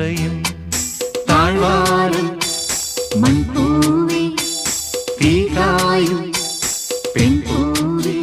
மறையும் தாழ்வாரும் மண்பூவி தீகாயும் பெண் பூவி